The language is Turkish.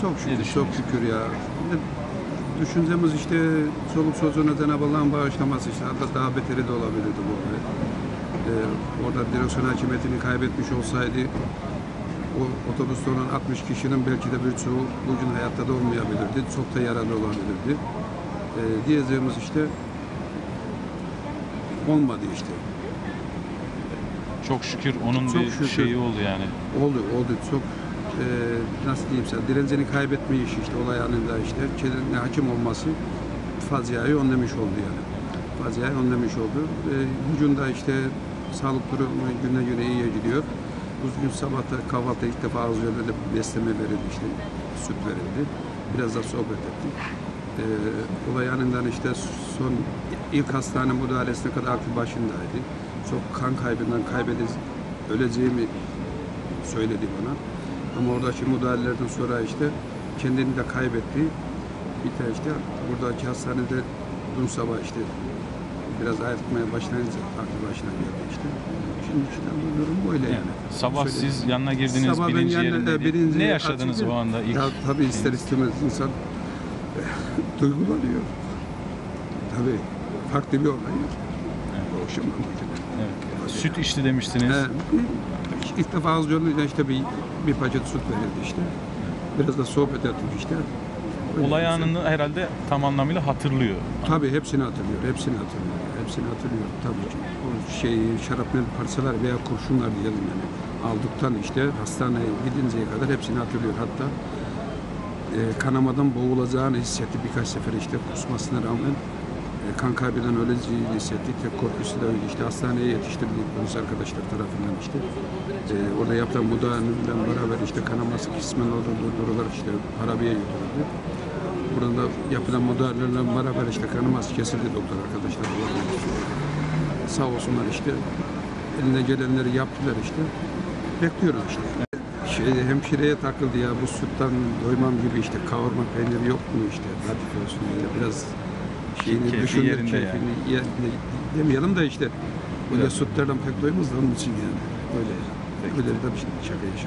Çok şükür, çok şükür ya. De Düşüncemiz işte çoluk çocuğuna Cenab-ı Allah'ın bağışlaması işte hatta daha beteri de olabilirdi bu olay. Ee, orada direksiyon hakimiyetini kaybetmiş olsaydı o otobüste olan 60 kişinin belki de birçoğu bugün hayatta da olmayabilirdi. Çok da yararlı olabilirdi. Ee, diyeceğimiz işte olmadı işte. Çok şükür onun Çok bir şükür. şeyi oldu yani. Oldu, oldu. Çok nasıl diyeyim sana, direncini kaybetmeyiş işte olay anında işte, kendine hakim olması faciayı önlemiş oldu yani. Faciayı önlemiş oldu. E, hücumda işte sağlık durumu güne güne iyiye gidiyor. Bugün sabahta kahvaltı ilk defa ağız yoluyla besleme verildi işte, süt verildi. Biraz da sohbet ettik. E, olay anından işte son ilk hastane müdahalesine kadar aklı başındaydı. Çok kan kaybından kaybedeceğiz, öleceğimi söyledi bana. Ama oradaki müdahalelerden sonra işte kendini de kaybetti. Bir de işte buradaki hastanede dün sabah işte biraz ayırtmaya başlayınca aklı başına geldi işte. Şimdi işte bu durum böyle yani. Yani sabah Söyle. siz yanına girdiniz Sabah ben birinci yanına- yerindeydi. e, birinci ne yaşadınız açıldı. o anda ilk? Ya tabii ister istemez insan duygulanıyor. Tabii farklı bir olay. O şimdi Evet. Süt içti demiştiniz. Ee, ilk defa ağız yoluyla işte bir, bir paket süt verildi işte. Biraz da sohbet ettik işte. Öyle Olay anını herhalde tam anlamıyla hatırlıyor. Tabii hepsini hatırlıyor, hepsini hatırlıyor. Hepsini hatırlıyor tabii ki. O şey şarapnel parçalar veya kurşunlar diyelim yani. Aldıktan işte hastaneye gidinceye kadar hepsini hatırlıyor. Hatta e, kanamadan boğulacağını hissetti birkaç sefer işte kusmasına rağmen kan kaybeden öleceğini hissetti. Tek korkusu da öyle işte hastaneye yetiştirdik polis arkadaşlar tarafından işte. E, orada yapılan müdahaleyle beraber işte kanaması kısmen orada durdurularak işte harabeye götürüldü. Burada da yapılan müdahalelerle beraber işte kanaması kesildi doktor arkadaşlar. Sağ olsunlar işte eline gelenleri yaptılar işte. Bekliyoruz işte. Şey, hemşireye takıldı ya bu sütten doymam gibi işte kavurma peyniri yok mu işte hafif olsun diye biraz şeyini Keyfi düşündüm yerinde keyfini yerinde demeyelim de işte böyle Evet. sütlerden pek doymaz da onun için yani böyle öyle de bir şey şaka yaşadım.